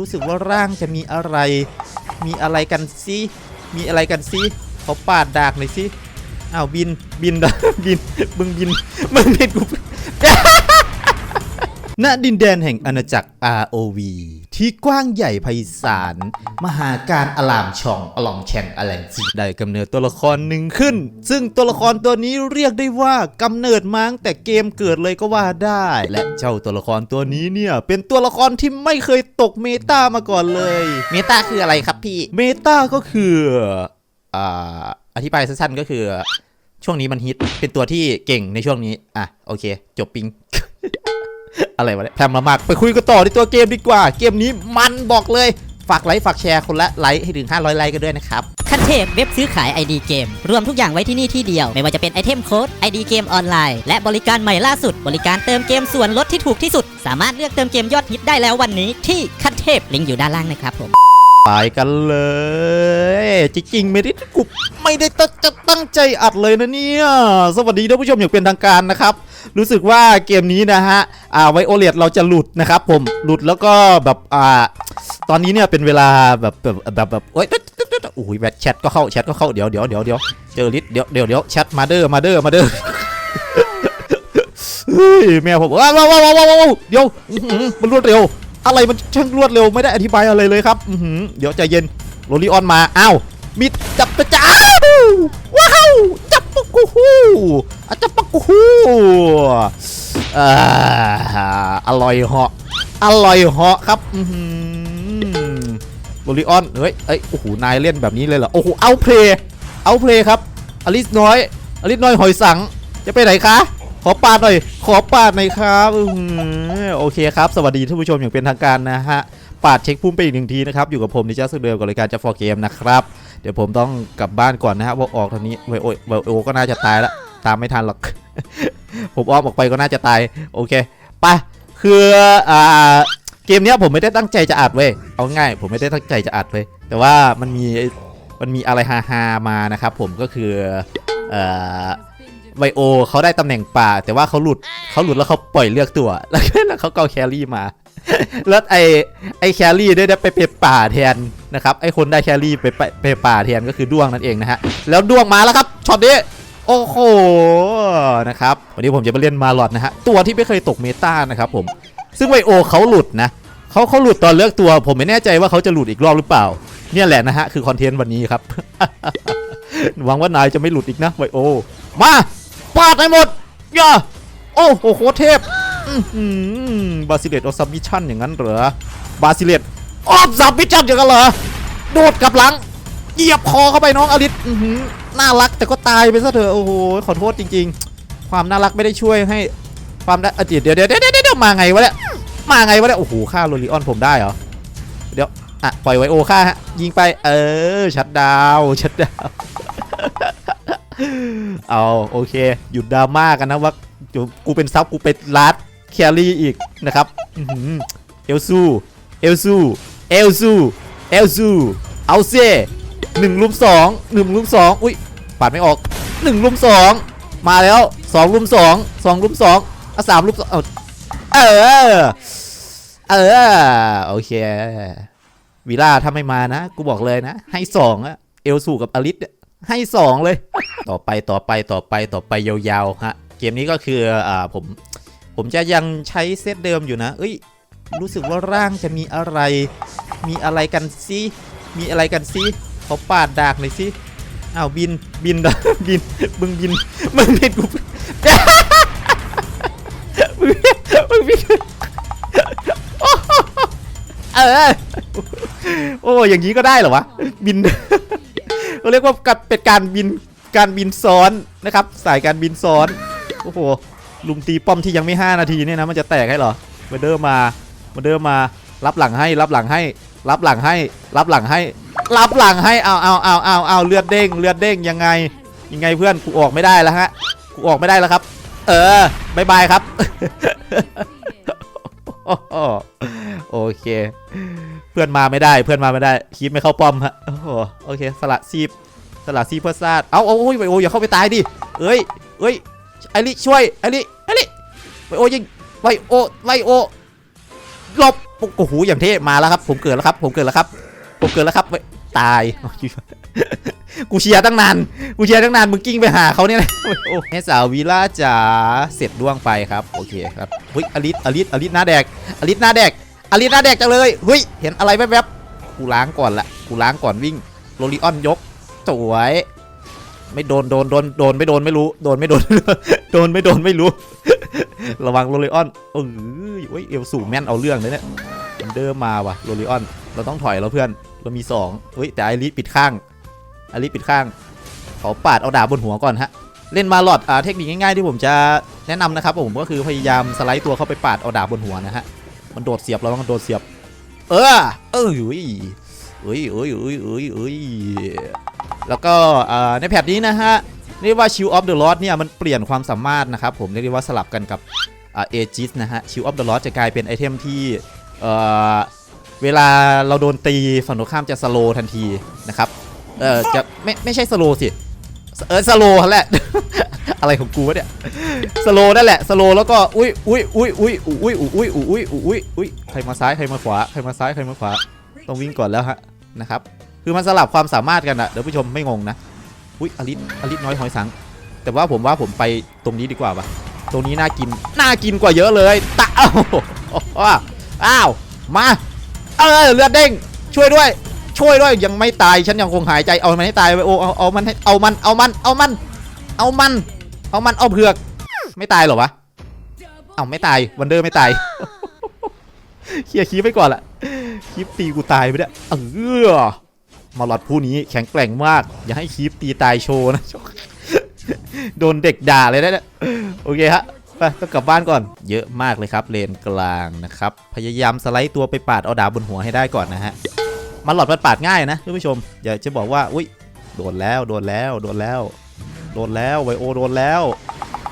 รู้สึกว่าร่างจะมีอะไร มีอะไรกันซิมีอะไรกันซิเขาปาดดากหน่อยสิอ้าวบินบินบินมึงบินมึงบินกู ณดินแดนแห่งอาณาจักร ROV ที่กว้างใหญ่ไพศาล มหาการอลามช่องอลองแชงอลันจีได้กำเนิดตัวละครหนึ่งขึ้น ซึ่งตัวละครตัวนี้เรียกได้ว่ากำเนิดมาตั้งแต่เกมเกิดเลยก็ว่าได้ และเจ้าตัวละครตัวนี้เนี่ย เป็นตัวละครที่ไม่เคยตกเมตามาก่อนเลย เมตาคืออะไรครับพี่ เมตาก็คืออ่าอธิบายสั้นๆก็คือ ช่วงนี้มันฮิตเป็นตัวที่เก่งในช่วงนี้อะโอเค จบปิง อะไรวะเนี่ยแพมมามากไปคุยกันต่อในตัวเกมดีกว่า เกมนี้มันบอกเลย ฝากไลค์ฝากแชร์คนละไลค์ให้ถึง 500 ไลค์กันด้วยนะครับขั้นเทพเว็บซื้อขาย ID เกม รวมทุกอย่างไว้ที่นี่ที่เดียว ไม่ว่าจะเป็นไอเทมโค้ด ID เกมออนไลน์ และบริการใหม่ล่าสุด บริการเติมเกมส่วนลดที่ถูกที่สุด สามารถเลือกเติมเกมยอดฮิตได้แล้ววันนี้ ที่ขั้นเทพลิงก์อยู่ด้านล่างนะครับผมไปกันเลย จริงๆไม่ได้กูไม่ได้ตั้งจะตั้งใจอัดเลยนะเนี่ย สวัสดีท่านผู้ชมอย่างเป็นทางการนะครับ รู้สึกว่าเกมนี้นะฮะอ่าไวโอเลตเราจะหลุดนะครับผมหลุดแล้วก็แบบอ่าตอนนี้เนี่ยเป็นเวลาแบบแบบแบบแบบโอ๊ยโอ้ยแบทแชทก็เข้าแชทก็เข้าเดี๋ยวเดี๋ยวเดี๋ยวเดี๋ยวเจอลิสเดี๋ยวเดี๋ยวเดี๋ยวแชทมาเดอร์มาเดอร์มาเดอร์เฮ้ยแมวผมว้าวว้าวว้าวว้าวเดี๋ยวมันรวดเร็ว อะไรมันช่างรวดเร็วไม่ได้อธิบายอะไรเลยครับเดี๋ยวใจเย็นโรลิออนมาอ้าวมิดจับกระจ้า ว้าวจับปุกกูฮูอะจับปุกกูฮูอ่าอร่อยเหาะอร่อยเหาะครับอื้อหือโรลิออน เฮ้ย เอ้ย โอ้โห นายเล่นแบบนี้เลยเหรอ โอ้โห เอาเพลย์เอาเพลย์ครับ อลิสน้อย อลิสน้อยหอยสัง จะไปไหนคะ ขอปาดหน่อย ขอปาดหน่อยครับอโอเคครับ สวัสดีท่านผู้ชมอย่างเป็นทางการนะฮะ ปาดเช็คพุ่มไปอีกหนึ่งทีนะครับ อยู่กับผมนิจ้าสุดเดิมกับรายการจะฟอร์เกมนะครับ เดี๋ยวผมต้องกลับบ้านก่อนนะฮะว่าออกทางนี้ไวโอไวโอก็น่าจะตายละตามไม่ทันหรอก ผมอ้อมออกไปก็น่าจะตาย โอเคไปคืออ่าเกมเนี้ยผมไม่ได้ตั้งใจจะอัดเว้ยเอาง่าย ผมไม่ได้ตั้งใจจะอัดเว้ยแต่ว่ามันมีมันมีอะไรฮาๆมานะครับผมก็คือเอ่อไวโอเขาได้ตำแหน่งป่า แต่ว่าเขาหลุดเขาหลุดแล้วเขาปล่อยเลือกตัว แล้วแล้วเขาก็เอาแครี่มา แล้วไอไอแครี่ได้ได้ไปเปป่าแทนนะครับไอคนได้แครี่ไปไปปป่าแทนก็คือด้วงนั่นเองนะฮะแล้วด้วงมาแล้วครับช็อตนี้โอ้โหนะครับวันนี้ผมจะมาเล่นมาลอดนะฮะตัวที่ไม่เคยตกเมตานะครับผมซึ่งไวโอเขาหลุดนะเขาเขาหลุดตอนเลือกตัว ผมไม่แน่ใจว่าเขาจะหลุดอีกรอบหรือเปล่า เนี่ยแหละนะฮะคือคอนเทนต์วันนี้ครับหวังว่านายจะไม่หลุดอีกนะไวโอ มาปาดให้หมดย่าโอ้โหโคตรเทพ บาซิเลตออฟซับมิชชั่นอย่างนั้นเหรอบาซิเลตออฟซับมิชชั่นอย่างนั้นเหรอโดดกลับหลังเหยียบคอเข้าไปน้องอลิสน่ารักแต่ก็ตายไปซะเถอะโอ้โหขอโทษจริง ๆ ความน่ารักไม่ได้ช่วยให้ความได้อะเดี๋ยวเดี๋ยวเดี๋ยวเดี๋ยวเดี๋ยวมาไงวะเนี่ยมาไงวะเนี่ยโอ้โหฆ่าโรลิออนผมได้เหรอเดี๋ยวอะปล่อยไวโอฆ่าฮะยิงไปเออชัดดาวชัดดาวเอาโอเค หยุดดราม่ากันนะว่ากูเป็นซับกูเป็นลัด แครี่อีกนะครับเอลซูเอลซูเอลซูเอลซูเอาเซ่หนึ่งลุมสองหนึ่งลุมสองอุ้ยปัดไม่ออกหนึ่งลุมสองมาแล้วสองลุมสองสองลุมสองอะสามลุมสองเออเออโอเควิล่าถ้าไม่มานะ กูบอกเลยนะ ให้สองอะเอลซูกับอลิสให้สองเลย ต่อไปต่อไปต่อไปต่อไปยาวๆฮะเกมนี้ก็คืออ่าผม ผมจะยังใช้เซตเดิมอยู่นะ เอ้ย รู้สึกว่าร่างจะมีอะไร มีอะไรกันซิมีอะไรกันซิขอปาดดากหน่อยสิอ้าวบินบินดบินมึงบินมึงบินกูมึงมึงบินเออโอ้อย่างนี้ก็ได้เหรอวะบินเราเรียกว่าการเป็นการบินการบินซ้อนนะครับ สายการบินซ้อนโอ้โห ลุมตีป้อมที่ยังไม่ 5 นาทีเนี่ยนะมันจะแตกให้เหรอมาเดิมมามาเดิมมารับหลังให้รับหลังให้ รับหลังให้ รับหลังให้ รับหลังให้เอาเอาเอาเอาเอาเลือดเด้งเลือดเด้งยังไงยังไงเพื่อนกูออกไม่ได้แล้วฮะกูออกไม่ได้แล้วครับ เออบายบายครับโอเค เพื่อนมาไม่ได้เพื่อนมาไม่ได้คีบไม่เข้าป้อมฮะโอ้โหโอเค สละซีบสละซีเพื่อซาดเอาเอาโอ้ยออย่าเข้าไปตายดิเอ้ยเอ้ยไอริช่วยไอริ ไวโอยิงไวโอไวโอหลบโอ้โหอย่างเท่มาแล้วครับ ผมเกิดแล้วครับ ผมเกิดแล้วครับ ผมเกิดแล้วครับตายกูเชียร์ตั้งนาน กูเชียร์ตั้งนาน มึงกิ้งไปหาเขาเนี่ยนะโอ้ให้สาววีล่าจ๋า เสร็จล่วงไปครับ โอเคครับเฮ้ยอลิสอลิสอลิสหน้าแดกอลิสหน้าแดกอลิสหน้าแดกจังเลยเฮ้ย เห็นอะไรแวบๆ กูล้างก่อนละ กูล้างก่อนวิ่ง โรลิออนยก สวย ไม่โดนโดนโดนโดนไม่โดนไม่รู้ โดนไม่โดน โดนไม่โดนไม่รู้ ระวังโรลิออนเออเฮ้ยเอลสูแม่นเอาเรื่องเลยเนี่ยมันเดิมมาว่ะโรลิออน เราต้องถอยแล้วเพื่อน เรามีสองเฮ้ยแต่ไอริปิดข้างไอริปิดข้างเขาปาดเอาดาบบนหัวก่อนฮะเล่นมาหลอดอ่าเทคนิคง่ายๆที่ผมจะแนะนำนะครับผมก็คือพยายามสไลด์ตัวเข้าไปปาดเอาดาบบนหัวนะฮะมันโดดเสียบเราต้องโดดเสียบ เออเออเอ้ยเอ้ยเอ้ยเอ้ยเอ้ยเอ้ย แล้วก็ในแพทนี้นะฮะเรียกว่า Shield of the Lord เนี่ยมันเปลี่ยนความสามารถนะครับผมเรียกว่าสลับกันกับเอจิสนะฮะ Shield of the Lord จะกลายเป็นไอเทมที่เอ่อเวลาเราโดนตีฝั่งตรงข้ามจะสโลทันทีนะครับเออจะไม่ไม่ใช่สโลสิเออสโลแหละ อะไรของกูวะเนี่ยสโลนั่นแหละสโลแล้วก็อุ้ยอุ้ยอุ้ยอุ้ยอุ้ยอุ้ยอุ้ยอุ้ยอุ้ยอุ้ยใครมาซ้ายใครมาขวาใครมาซ้ายใครมาขวาต้องวิ่งก่อนแล้วฮะนะครับ คือมันสลับความสามารถกันอะเดี๋ยวผู้ชมไม่งงนะอุ้ยอลิสอลิสน้อยหอยสัง แต่ว่าผมว่าผมไปตรงนี้ดีกว่าปะตรงนี้น่ากินน่ากินกว่าเยอะเลยตะอ้าวอ้าวมาเออเลือดเด้งช่วยด้วย ช่วยด้วยยังไม่ตายฉันยังคงหายใจเอามันให้ตายไปโอเอาเอามันให้เอามันเอามันเอามัน เอามัน เอามันเอาเผือก ไม่ตายหรอวะเอาไม่ตายวันเดอร์ไม่ตายเคลียร์คีบไปก่อนละคีบตีกูตายไปเนี่ยเออ มาลอดผู้นี้แข็งแกร่งมาก อย่าให้คีปตีตายโชว์นะ โดนเด็กด่าเลยนะ โอเคฮะ ไปต้องกลับบ้านก่อน เยอะมากเลยครับ เลนกลางนะครับ พยายามสไลด์ตัวไปปาดเอาดาบบนหัวให้ได้ก่อนนะฮะ มาหลอดมันปาดง่ายนะท่านผู้ชม อย่าจะบอกว่า อุ้ย โดนแล้ว โดนแล้ว โดนแล้ว โดนแล้ว ไวโอโดนแล้ว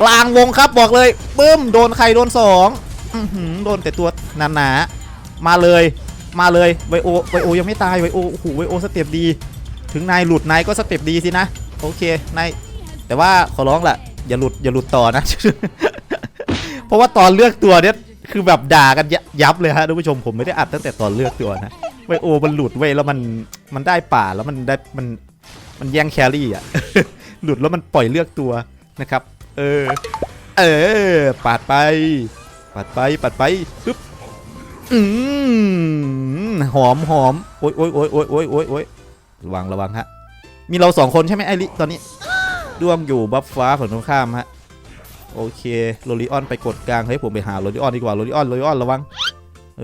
กลางวงครับบอกเลยปึ้ม โดนใครโดนสองอื้อหือโดนแต่ตัวหนาๆมาเลย มาเลยไวโอไวโอยังไม่ตายไวโอโอ้โหไวโอสเต็ปดี ถึงนายหลุดนายก็สเต็ปดีสินะ โอเคนายแต่ว่าขอร้องละอย่าหลุดอย่าหลุดต่อนะ เพราะว่าตอนเลือกตัวเนี้ยคือแบบด่ากันยยับเลยฮะท่านผู้ชมผมไม่ได้อัดตั้งแต่ตอนเลือกตัวนะไวโอมันหลุดเว้ยแล้วมันมันได้ป่าแล้วมันได้มันมันแย่งแครี่อะหลุดแล้วมันปล่อยเลือกตัวนะครับ เออ เออปาดไปปัดไปปัดไปปึ๊บ อืมหอมหอมโอ้ยโอ้ยโอ้ยโอ้ยโอ้ยโอ้ยโอ้ยระวังระวังฮะ มีเราสองคนใช่ไหมไอริตอนนี้ด้วงอยู่บัฟฟ้าฝั่งตรงข้ามฮะ โอเคโรลิออนไปกดกลางเฮ้ยผมไปหาโรลิออนดีกว่าโรลิออนโรลิออนระวัง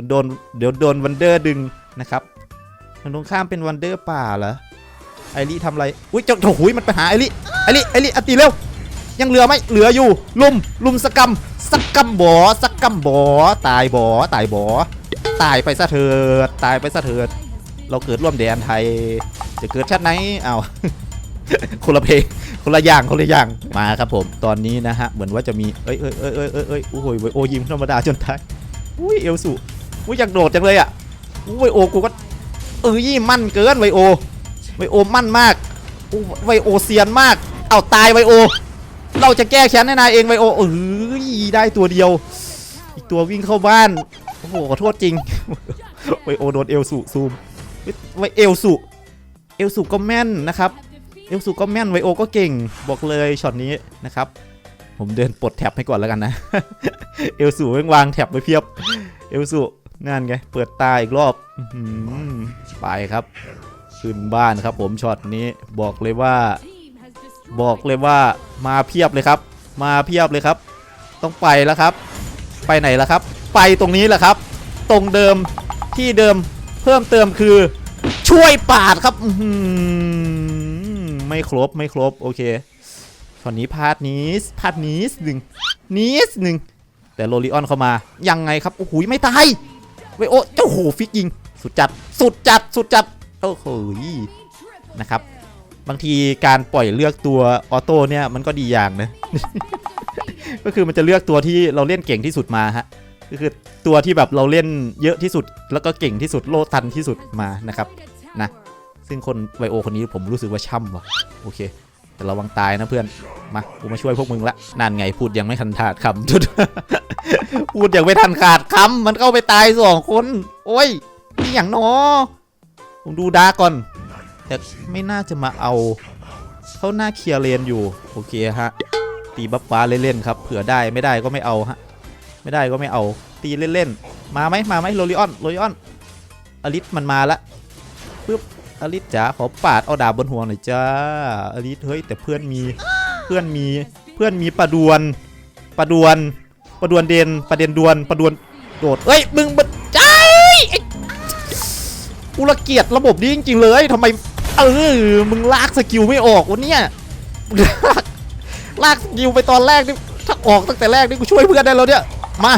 โดนเดี๋ยวโดนวันเดอร์ดึงนะครับฝั่งตรงข้ามเป็นวันเดอร์ป่าเหรอไอริทำอะไรอุ้ยเจ้าโถหุยมันไปหาไอริไอริไอริอติเร็ว ยังเหลือไหมเหลืออยู่ ลุมลุมสกรรมสกรรมบอสกรรมบอตายบอตายบอตายไปซะเถิดตายไปซะเถิดเราเกิดร่วมแดนไทย จะเกิดชาติไหนเอาคนละเพลงคนละอย่างคนละอย่างมาครับผมตอนนี้นะฮะเหมือนว่าจะมีเอ้ยเอ้ยเอ้ยเอ้ยเอ้ยเอ้ยโอ้ยโอ้ยิมธรรมดาจนตายอุ้ยเอลสุอุ้ยอยากโดดจังเลยอะอุ้ยโอกูก็เอ้ยมั่นเกินไวโอไวโอมั่นมากอู้ไวโอเซียนมาก เอาตายไวโอ เราจะแก้แค้นให้นายเองไวโอเอ้ยได้ตัวเดียว อีกตัววิ่งเข้าบ้าน โอ้โหขอโทษจริงไวโอโดนเอลสุซูมไวเอลสุเอลสุก็แม่นนะครับ เอลสุก็แม่นไวโอก็เก่ง บอกเลยช็อตนี้นะครับ ผมเดินปลดแท็บให้ก่อนแล้วกันนะ เอลสุแม่งวางแท็บไว้เพียบ เอลสุนั่นไง เปิดตาอีกรอบไปครับ ขึ้นบ้านครับผมช็อตนี้บอกเลยว่า บอกเลยว่ามาเพียบเลยครับ มาเพียบเลยครับ ต้องไปแล้วครับ ไปไหนแล้วครับ ไปตรงนี้แหละครับ ตรงเดิมที่เดิมเพิ่มเติมคือช่วยปาดครับไม่ครบไม่ครบโอเคตอนนี้พาดนี้พาดนี้หนึ่งนิดหนึ่งแต่โรลิออนเข้ามายังไงครับโอ้โหไม่ตายเวโอ้เจ้าโหฟิกยิง สุดจัดสุดจัดสุดจัดโอ้โหนะครับ บางทีการปล่อยเลือกตัวออโต้เนี่ยมันก็ดีอย่างนะ ก็คือมันจะเลือกตัวที่เราเล่นเก่งที่สุดมาฮะก็คือตัวที่แบบเราเล่นเยอะที่สุด แล้วก็เก่งที่สุดโลดทันที่สุดมานะครับนะซึ่งคนไวโอคนนี้ผมรู้สึกว่าช่ำว่ะโอเค แต่ระวังตายนะเพื่อนมากูมาช่วยพวกมึงละนั่นไงพูดยังไม่ทันขาดคำจุดพูดยังไม่ทันขาดคำมันเข้าไปตายสองคน โอ้ยนี่อย่างนอผมดูดาก่อน แต่ไม่น่าจะมาเอา เขาหน้าเคลียร์เลนอยู่ โอเคฮะ ตีบัฟฟ้าเล่นๆครับ เผื่อได้ไม่ได้ก็ไม่เอาฮะ ไม่ได้ก็ไม่เอา ตีเล่นๆ มาไหมมาไหมโรลิออนโรลิออน อลิสมันมาละปึ๊บ อลิสจ๋าขอปาดเอาดาบบนหัวหน่อยจ้า อลิสเฮ้ยแต่เพื่อนมี เพื่อนมี เพื่อนมีประดวน ประดวน ประดวนเดน ประเด็นดวน ประดวนโดดเอ้ย มึงมันใจอ้กูละเกียดระบบนี้จริงๆเลยทำไม เออ มึงลากสกิลไม่ออกวะเนี่ยลากลากสกิลไปตอนแรกนี่ถ้าออกตั้งแต่แรกนี่กูช่วยเพื่อนได้แล้วเนี่ย มา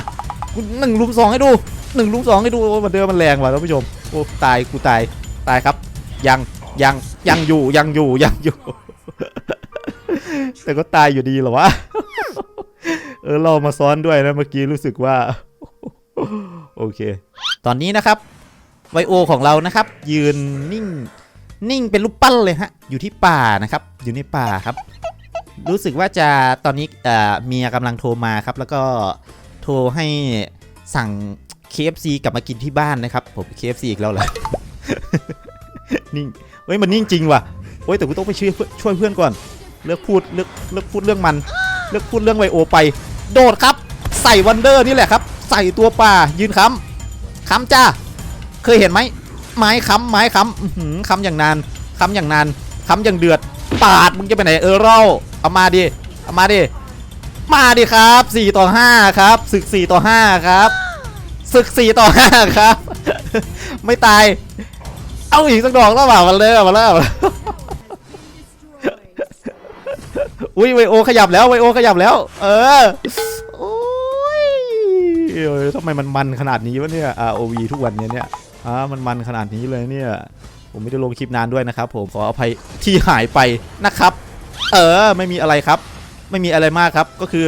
กูหนึ่งลุมสองให้ดูหนึ่งลุมสองให้ดูโอ้มันเดินมันแรงว่ะท่านผู้ชมโอ้ตายกูตายตายครับ ยังยังยังอยู่ยังอยู่ยังอยู่ แต่ก็ตายอยู่ดีเหรอวะเออเรามาซ้อนด้วยนะเมื่อกี้รู้สึกว่า โอเค ตอนนี้นะครับไวโอของเรานะครับ ยืนนิ่ง นิ่งเป็นรูปปั้นเลยฮะ อยู่ที่ป่านะครับ อยู่ในป่าครับ รู้สึกว่าจะตอนนี้เอ่อเมียกำลังโทรมาครับ แล้วก็โทรให้สั่ง KFC กลับมากินที่บ้านนะครับ ผม KFC อีกแล้วเหรอนิ่งเฮ้ยมันนิ่งจริงว่ะเฮ้ยแต่กูต้องไปช่วยเพื่อช่วยเพื่อนก่อน เลิกพูดเลิกเลิกพูดเรื่องมัน เลิกพูดเรื่องไวโอไป โดดครับ ใส่วันเดอร์นี่แหละครับ ใส่ตัวป่ายืนค้ำค้ำจ้า เคยเห็นไหม ไม้ค้ำไม้ค้ำหือค้ำอย่างนานค้ำอย่างนานค้ำอย่างเดือด ปาดมึงจะไปไหนเออเราเอามาดิเอามาดิมาดิครับ 4 ต่อ 5 ครับศึก 4 ต่อ 5 ครับศึก 4 ต่อ 5 ครับ ไม่ตาย เอาอีกสักดอกแล้วเปล่ามาเลยมาแล้วอุ้ยไวโอขยับแล้วไวโอขยับแล้ว เออโอ้ยเอ้ยทำไมมันมันขนาดนี้วะเนี่ย ROV ทุกวันเนี้ยเนี่ย อ่ามันมันขนาดนี้เลยเนี่ย ผมไม่ได้ลงคลิปนานด้วยนะครับ ผมขออภัยที่หายไปนะครับ เออ ไม่มีอะไรครับ ไม่มีอะไรมากครับ ก็คือ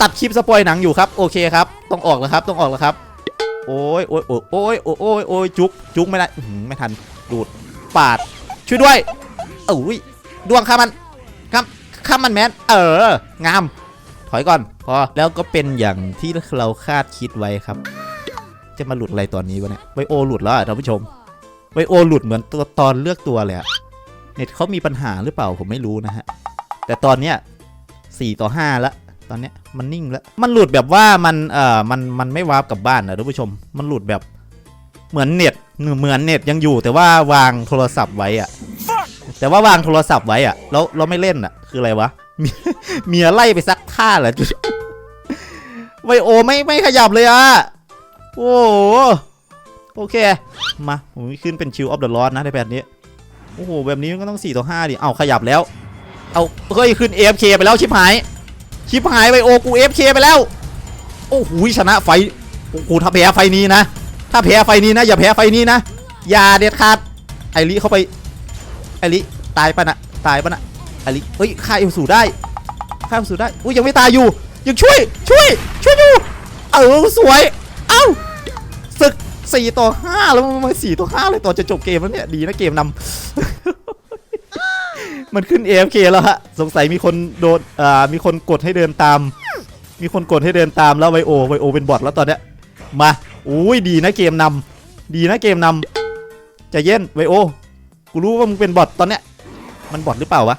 ตัดคลิปสปอยหนังอยู่ครับโอเคครับ ต้องออกแล้วครับ ต้องออกแล้วครับ โอ้ยโอ้ยโอ้ยโอ้ยโอ้ยโอ้ยโอ้ยจุกจุกไม่ได้อืไม่ทันดูดปาดช่วยด้วยเอ้ยดวงข้ามันข้ามข้ามมันแมนเออ งาม ถอยก่อน พอแล้วก็เป็นอย่างที่เราคาดคิดไว้ครับ จะมาหลุดอะไรตอนนี้วะเนี่ยไวโอหลุดแล้วท่านผู้ชมไวโอหลุดเหมือนตัวตอนเลือกตัวเลยอะเน็ตเขามีปัญหาหรือเปล่าผมไม่รู้นะฮะ แต่ตอนเนี้ยสี่ต่อห้าละตอนเนี้ยมันนิ่งแล้ว มันหลุดแบบว่ามันเอ่อมันมันไม่วาร์ปกลับบ้านนะท่านผู้ชม มันหลุดแบบเหมือนเน็ตเหมือนเน็ตยังอยู่ แต่ว่าวางโทรศัพท์ไว้อะแต่ว่าวางโทรศัพท์ไว้อะแล้วเราไม่เล่นอะคืออะไรวะเมียเมียไล่ไปซักผ้าเหรอไวโอไม่ไม่ขยับเลยอะ โอ้โหโอเค มาผมขึ้นเป็นชิวออฟเดอะลอสนะในแบบนี้ โอ้โห แบบนี้มันก็ต้อง 4 ต่อ 5 ดิ เอาขยับแล้ว เอาเฮ้ยขึ้น AFK ไปแล้วชิบหาย ชิบหายไปโอกู AFK ไปแล้ว โอ้โหชนะไฟ โอ้โหถ้าแพ้ไฟนี้นะ ถ้าแพ้ไฟนี้นะ อย่าแพ้ไฟนี้นะ อย่าเด็ดขาด ไอริเข้าไป ไอริตายปะนะ ตายปะนะไอริเฮ้ยฆ่าเอลสูได้ฆ่าเอลสูได้ อุ้ยยังไม่ตายอยู่ ยังช่วย ช่วย ช่วยอยู่ เออสวย เอ้าศึก4ต่อ5แล้วมันมา4ต่อ5เลยตอนจะจบเกมแล้วเนี่ยดีนะเกมนำมันขึ้น AFK แล้วฮะสงสัยมีคนโดนอ่ามีคนกดให้เดินตาม มีคนกดให้เดินตามแล้วไวโอไวโอเป็นบอทแล้วตอนเนี้ยมาอุ้ยดีนะเกมนำดีนะเกมนำใจเย็นไวโอกูรู้ว่ามึงเป็นบอทตอนเนี้ยมันบอทหรือเปล่าวะ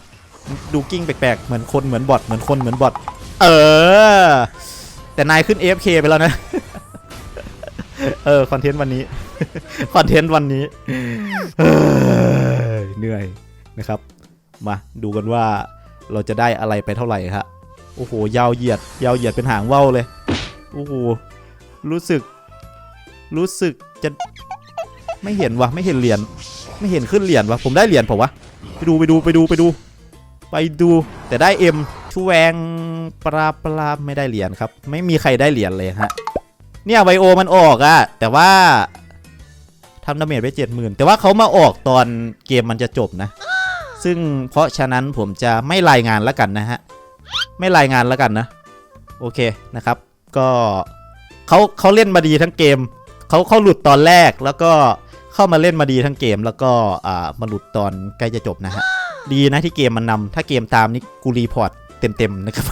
ดูกิ้งแปลกๆเหมือนคนเหมือนบอทเหมือนคนเหมือนบอทเออแต่นายขึ้น AFK ไปแล้วนะ เออคอนเทนต์วันนี้คอนเทนต์วันนี้เหนื่อยนะครับ มาดูกันว่าเราจะได้อะไรไปเท่าไหร่ครับโอ้โหยาวเหยียด ยาวเหยียดเป็นหางว่าวเลยโอ้โหรู้สึก รู้สึกจะไม่เห็นวะไม่เห็นเหรียญไม่เห็นขึ้นเหรียญวะผมได้เหรียญเปล่าวะไปดูไปดูไปดูไปดู ไปดู แต่ได้เอ็มชูแวงปลาปลาไม่ได้เหรียญครับ ไม่มีใครได้เหรียญเลยฮะ เนี่ยไวโอมันออกอะแต่ว่าทำดาเมจไปเจ็ดหมื่นแต่ว่าเขามาออกตอนเกมมันจะจบนะ ซึ่งเพราะฉะนั้นผมจะไม่รายงานแล้วกันนะฮะ ไม่รายงานแล้วกันนะ โอเคนะครับ ก็เขาเขาเล่นมาดีทั้งเกมเขาเขาหลุดตอนแรกแล้วก็เข้ามาเล่นมาดีทั้งเกม แล้วก็อ่ามาหลุดตอนใกล้จะจบนะฮะดีนะที่เกมมันนำถ้าเกมตามนี่กูรีพอร์ตเต็มๆนะครับ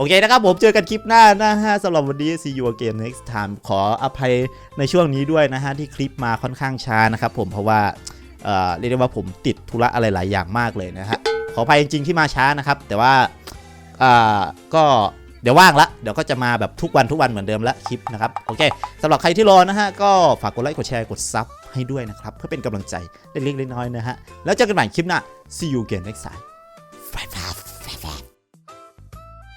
โอเคนะครับผมเจอกันคลิปหน้านะฮะสำหรับวันนี้ see you again next time ขออภัยในช่วงนี้ด้วยนะฮะที่คลิปมาค่อนข้างช้านะครับผมเพราะว่าเอ่อเรียกได้ว่าผมติดธุระอะไรหลายอย่างมากเลยนะฮะขออภัยจริงๆที่มาช้านะครับ แต่ว่าอ่าก็เดี๋ยวว่างละ เดี๋ยวก็จะมาแบบทุกวันทุกวันเหมือนเดิมละคลิปนะครับ โอเคสำหรับใครที่รอนะฮะ ก็ฝากกดไลค์กดแชร์กดซับให้ด้วยนะครับ เพื่อเป็นกำลังใจเล็กๆน้อยๆนะฮะ แล้วเจอกันใหม่คลิปหน้า see you again next time